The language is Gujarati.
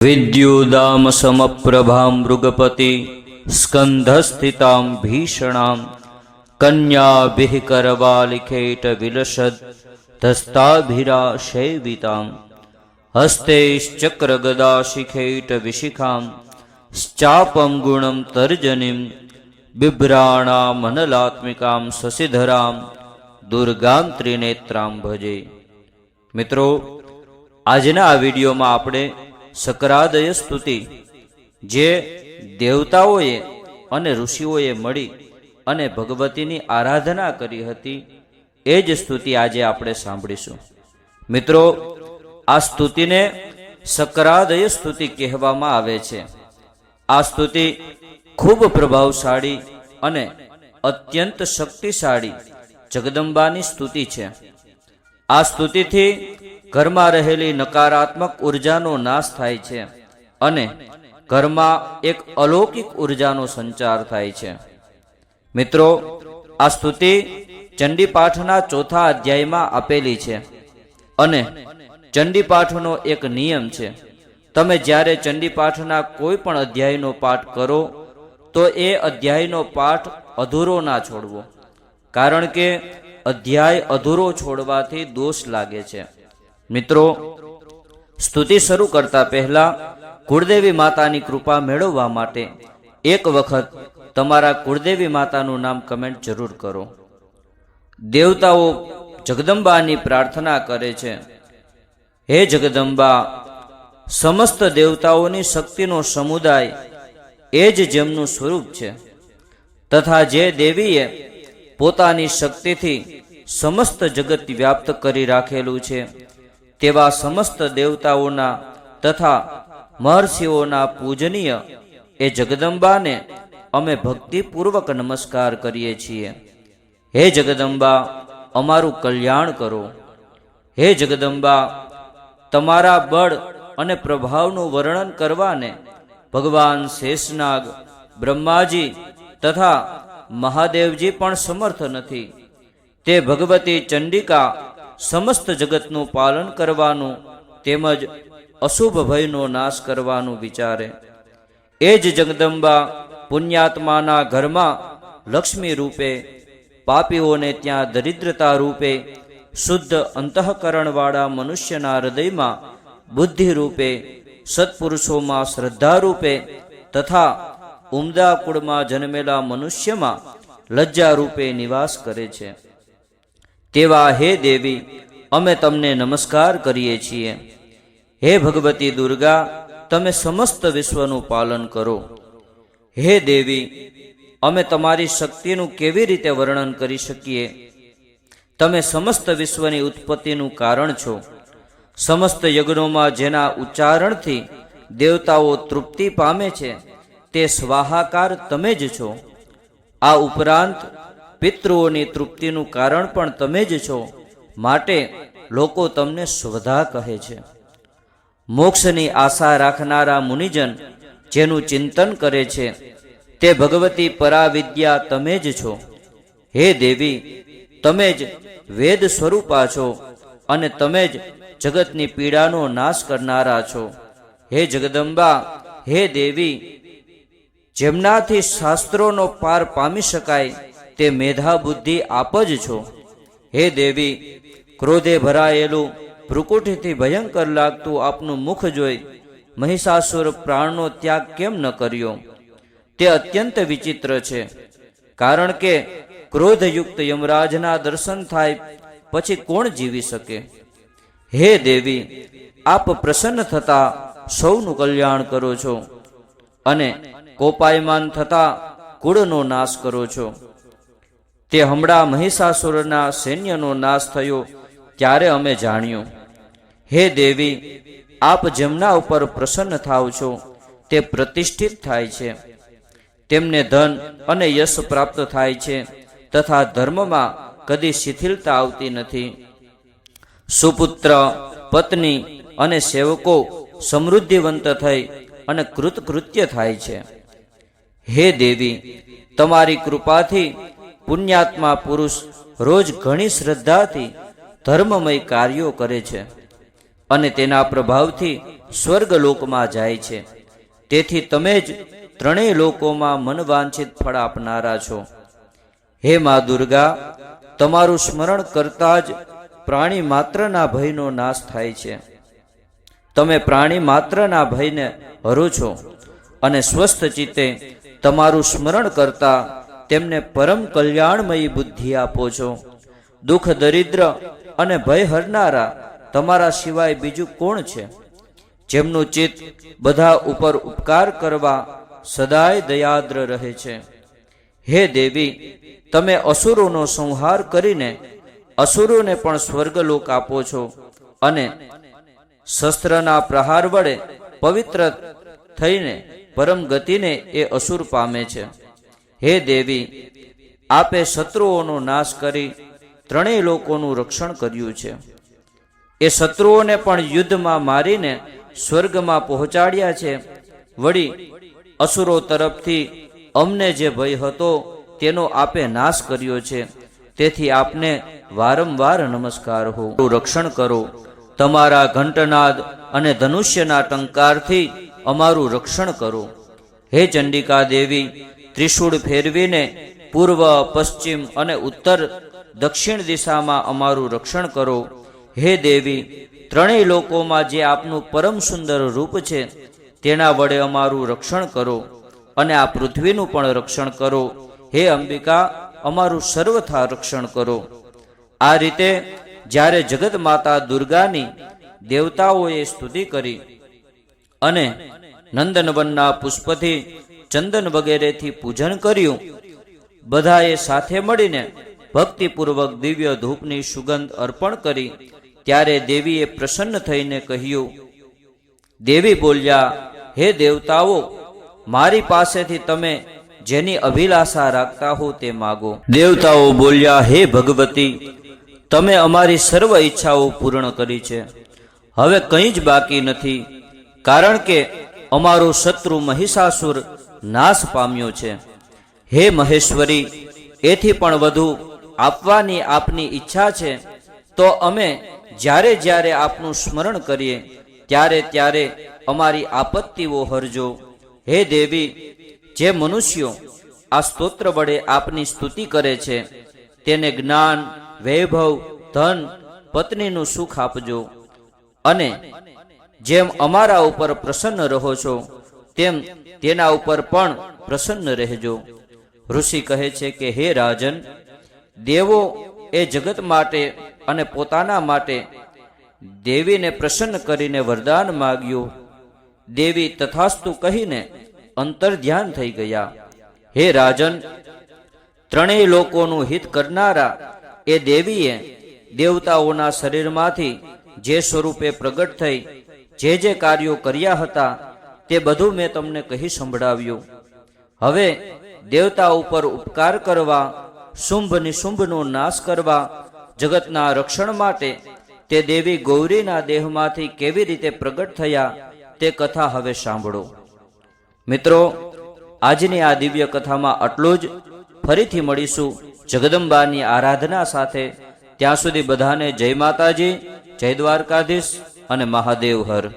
विद्युदामसमप्रभां मृगपति स्कन्धस्थितां भीषणां कन्याभिः करवालिखेटविलसद् धस्ताभिराशैवितां हस्तैश्चक्रगदाशिखेटविशिखां श्चापं गुणं तर्जनीं बिभ्राणामनलात्मिकां शशिधरां દુર્ગામ ત્રિનેત્રામ ભજે મિત્રો આજના આ વિડીયોમાં આપણે સકરાદય સ્તુતિ, જે દેવતાઓએ અને ઋષિઓએ મળી અને ભગવતીની આરાધના કરી હતી, એ જ સ્તુતિ આજે આપણે સાંભળીશું. મિત્રો, આ સ્તુતિને સકરાદય સ્તુતિ કહેવામાં આવે છે. આ સ્તુતિ ખૂબ પ્રભાવશાળી અને અત્યંત શક્તિશાળી જગદંબાની સ્તુતિ છે. આ સ્તુતિથી ઘરમાં રહેલી નકારાત્મક ઉર્જાનો નાશ થાય છે અને ઘરમાં એક અલૌકિક ઉર્જાનો સંચાર થાય છે. મિત્રો, આ સ્તુતિ ચંડીપાઠના ચોથા અધ્યાયમાં આપેલી છે અને ચંડીપાઠનો એક નિયમ છે. તમે જ્યારે ચંડીપાઠના કોઈ પણ અધ્યાયનો પાઠ કરો, તો એ અધ્યાયનો પાઠ અધૂરો ના છોડવો, કારણ કે અધ્યાય અધૂરો છોડવાથી દોષ લાગે છે. મિત્રો, સ્તુતિ શરૂ કરતા પહેલા કુળદેવી માતાની કૃપા મેળવવા માટે એક વખત તમારા કુળદેવી માતાનું નામ કમેન્ટ જરૂર કરો. દેવતાઓ જગદંબાની પ્રાર્થના કરે છે, હે જગદંબા, સમસ્ત દેવતાઓની શક્તિનો સમુદાય એ જ જેમનું સ્વરૂપ છે. તથા જે દેવીએ પોતાની શક્તિથી સમસ્ત જગત વ્યાપ્ત કરી રાખેલું છે તેવા સમસ્ત દેવતાઓના તથા મહર્ષિઓના પૂજનીય એ જગદંબાને અમે ભક્તિપૂર્વક નમસ્કાર કરીએ છીએ. હે જગદંબા, અમારું કલ્યાણ કરો. હે જગદંબા, તમારા બળ અને પ્રભાવનું વર્ણન કરવાને ભગવાન શેષનાગ, બ્રહ્માજી તથા મહાદેવજી પણ સમર્થ નથી. તે ભગવતી ચંડિકા સમસ્ત જગતનું પાલન કરવાનું તેમજ અશુભ ભયનો નાશ કરવાનું વિચારે. એ જ જગદંબા પુણ્યાત્માના ઘરમાં લક્ષ્મી રૂપે, પાપીઓને ત્યાં દરિદ્રતા રૂપે, શુદ્ધ અંતઃકરણવાળા મનુષ્યના હૃદયમાં બુદ્ધિ રૂપે, સત્પુરુષોમાં શ્રદ્ધા રૂપે તથા ઉમદા કુળમાં જન્મેલા મનુષ્યમાં લજ્જા રૂપે નિવાસ કરે છે. તેવા હે દેવી, અમે તમને નમસ્કાર કરીએ છીએ. હે ભગવતી દુર્ગા, તમે સમસ્ત વિશ્વનું પાલન કરો. હે દેવી, અમે તમારી શક્તિનું કેવી રીતે વર્ણન કરી શકીએ? તમે સમસ્ત વિશ્વની ઉત્પત્તિનું કારણ છો. સમસ્ત યજ્ઞોમાં જેના ઉચ્ચારણથી દેવતાઓ તૃપ્તિ પામે છે, તે સ્વાહાકાર તમે જ છો. આ ઉપરાંત પિતૃઓની તૃપ્તિનું કારણ પણ તમે જ છો. માટે લોકો તમને સ્વધા કહે છે. મોક્ષની આશા રાખનારા મુનિજન જેનું ચિંતન કરે છે, તે ભગવતી પરાવિદ્યા તમે જ છો. હે દેવી, તમે જ વેદ સ્વરૂપા છો અને તમે જ જગતની પીડાનો નાશ કરનારા છો. હે જગદંબા, હે દેવી, જેમનાથી શાસ્ત્રોનો પાર પામી શકાય તે મેધા બુદ્ધિ આપ જ છો. હે દેવી, ક્રોધે ભરાયેલું ભ્રુકુટીથી ભયંકર લાગતું આપનું મુખ જોઈ મહિષાસુર પ્રાણનો ત્યાગ કેમ ન કર્યો? તે અત્યંત વિચિત્ર છે. કારણ કે ક્રોધયુક્ત યમરાજના દર્શન થાય પછી કોણ જીવી શકે? હે દેવી, આપ પ્રસન્ન થતા સૌનું કલ્યાણ કરો છો અને કોપાયમાન થતા કુળનો નાશ કરો છો. તે હમણાં મહિષાસુરના સૈન્યનો નાશ થયો ત્યારે અમે જાણ્યું. હે દેવી, આપ જેમના ઉપર પ્રસન્ન થાવ છો, તે પ્રતિષ્ઠિત થાય છે. તેમને ધન અને યશ પ્રાપ્ત થાય છે તથા ધર્મમાં કદી શિથિલતા આવતી નથી. સુપુત્ર, પત્ની અને સેવકો સમૃદ્ધિવંત થઈ અને કૃતકૃત્ય થાય છે. હે દેવી, તમારી કૃપાથી પુણ્યાત્મા પુરુષ રોજ ઘણી શ્રદ્ધાથી ધર્મમય કાર્યો કરે છે અને તેના પ્રભાવથી સ્વર્ગલોકમાં જાય છે. તેથી તમે જ ત્રણેય લોકોમાં મનવાંછિત ફળ આપનારા છો. હે મા દુર્ગા, તમારું સ્મરણ કરતા જ પ્રાણી માત્રના ભયનો નાશ થાય છે. તમે પ્રાણી માત્રના ભયને હરો છો અને સ્વસ્થ ચિત્તે તમારું સ્મરણ કરતા તેમને પરમ કલ્યાણમયી બુદ્ધિ આપો છો. દુઃખ દરિદ્ર અને ભય હરનારા તમારા સિવાય બીજું કોણ છે? જેમનું ચિત્ત બધા ઉપર ઉપકાર કરવા સદાય દયાદ્ર રહે છે. હે દેવી, તમે અસુરોનો સંહાર કરીને અસુરોને પણ સ્વર્ગલોક આપો છો અને શસ્ત્રના પ્રહાર વડે પવિત્ર થઈને પરમ ગતિને એ અસુર પામે છે. હે દેવી, આપે શત્રુઓનો નાશ કરી ત્રણેય લોકોનું રક્ષણ કર્યું છે. એ શત્રુઓને પણ યુદ્ધમાં મારીને સ્વર્ગમાં પહોંચાડ્યા છે. વળી, અસુરો તરફથી અમને જે ભય હતો, તેનો આપે નાશ કર્યો છે. તેથી આપને વારંવાર નમસ્કાર હો. રક્ષણ કરો. તમારા ઘંટનાદ અને ધનુષ્યના ટંકારથી અમારું રક્ષણ કરો. હે ચંડિકા દેવી ત્રિશૂળ ફેરવીને પૂર્વ, પશ્ચિમ અને ઉત્તર દક્ષિણ દિશામાં અમારું રક્ષણ કરો. હે દેવી, ત્રણેય લોકોમાં જે આપનું પરમ સુંદર રૂપ છે, તેના વડે અમારું રક્ષણ કરો અને આ પૃથ્વીનું પણ રક્ષણ કરો. હે અંબિકા, અમારું સર્વથા રક્ષણ કરો. આ રીતે, જ્યારે જગત માતા દુર્ગાની દેવતાઓએ સ્તુતિ કરી અને નંદનવનના પુષ્પથી ચંદન વગેરેથી પૂજન કર્યું. બધાએ સાથે મળીને ભક્તિપૂર્વક દિવ્ય ધૂપની સુગંધ અર્પણ કરી. ત્યારે દેવીએ પ્રસન્ન થઈને કહ્યું, દેવી બોલ્યા, હે દેવતાઓ, મારી પાસેથી તમે જેની અભિલાષા રાખતા હો તે માગો. દેવતાઓ બોલ્યા, હે ભગવતી, તમે અમારી સર્વ ઈચ્છાઓ પૂર્ણ કરી છે. હવે કંઈ જ બાકી નથી, કારણ કે અમારો શત્રુ મહિષાસુર નાશ પામ્યો છે. હે મહેશ્વરી, એથી પણ વધુ આપવાની આપની ઈચ્છા છે, તો અમે જ્યારે જ્યારે આપનું સ્મરણ કરીએ, ત્યારે ત્યારે અમારી આપત્તિઓ હરજો. હે દેવી, જે મનુષ્યો આ સ્તોત્ર વડે આપની સ્તુતિ કરે છે, તેને જ્ઞાન, વૈભવ, ધન, પત્નીનું સુખ આપજો. અને જેમ અમારા ઉપર પ્રસન્ન રહો છો તેમ તેના ઉપર પણ પ્રસન્ન રહેજો. ઋષિ કહે છે કે, હે રાજન, દેવો એ જગત માટે અને પોતાના માટે દેવીને પ્રસન્ન કરીને વરદાન માગ્યું. દેવી તથાસ્તુ કહીને અંતર ધ્યાન થઈ ગયા. હે રાજન, ત્રણેય લોકોનું હિત કરનારા એ દેવીએ દેવતાઓના શરીરમાંથી જે સ્વરૂપે પ્રગટ થઈ, જે જે કાર્યો કર્યા હતા તે બધું મેં તમને કહી સંભળાવ્યું. હવે દેવતા ઉપર ઉપકાર કરવા, શુંભ નિશુંભનો નાશ કરવા, જગતના રક્ષણ માટે તે દેવી ગૌરીના દેહમાંથી કેવી રીતે પ્રગટ થયા તે કથા હવે સાંભળો. મિત્રો, આજની આ દિવ્ય કથામાં આટલું જ. ફરીથી મળીશું જગદંબાની આરાધના સાથે. ત્યાં સુધી બધાને જય માતાજી, જય દ્વારકાધીશ અને મહાદેવ હર.